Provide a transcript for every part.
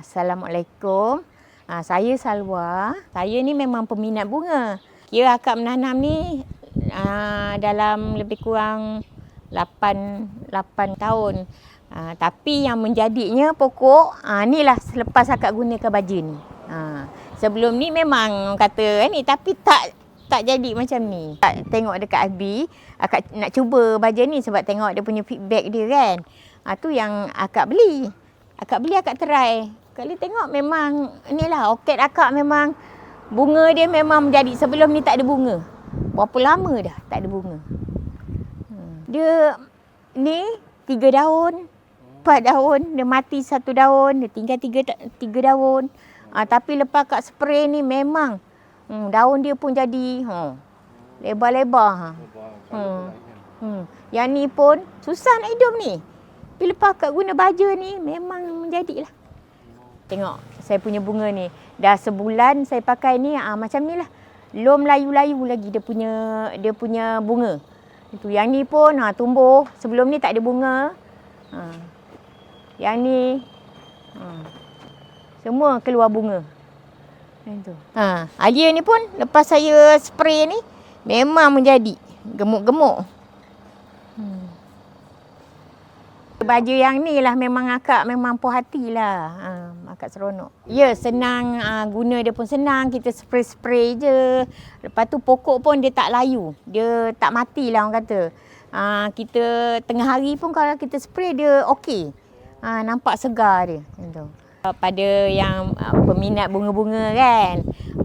Assalamualaikum. Ha, saya Salwa. Saya ni memang peminat bunga. Kira akak menanam ni uh, dalam lebih kurang 8, 8 tahun. Uh, tapi yang menjadinya pokok, uh, ni lah selepas akak gunakan baja ni. Uh, sebelum ni memang kata eh, ni tapi tak tak jadi macam ni. Tak tengok dekat FB, akak nak cuba baja ni sebab tengok dia punya feedback dia kan. Ah tu yang akak beli. Akak beli akak try. Kali tengok memang inilah orchid akak memang bunga dia memang menjadi sebelum ni tak ada bunga. Berapa lama dah tak ada bunga. Hmm. Dia ni tiga daun, empat daun, dia mati satu daun, dia tinggal tiga tiga daun. Ah, tapi lepas kak spray ni memang hmm, daun dia pun jadi ha, lebar-lebar. Ha. Hmm. Hmm. Yang ni pun susah nak hidup ni. Tapi lepas kak guna baja ni memang menjadilah. Tengok saya punya bunga ni. Dah sebulan saya pakai ni ah macam ni lah. Lom layu-layu lagi dia punya dia punya bunga. Itu yang ni pun ha, tumbuh. Sebelum ni tak ada bunga. Ha. Yang ni ha. semua keluar bunga. Itu. Ha, alia ni pun lepas saya spray ni memang menjadi gemuk-gemuk. Hmm. Baju yang ni lah memang akak memang puas hati lah. Ha, akak seronok. Ya senang ha, guna dia pun senang. Kita spray-spray je. Lepas tu pokok pun dia tak layu. Dia tak mati lah orang kata. Ha, kita tengah hari pun kalau kita spray dia okey. Ha, nampak segar dia. Macam Pada yang uh, peminat bunga-bunga kan.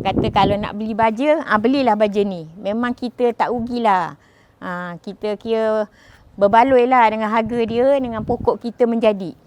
Kata kalau nak beli baja, ha, belilah baja ni. Memang kita tak rugilah. Ha, kita kira berbaloi lah dengan harga dia dengan pokok kita menjadi.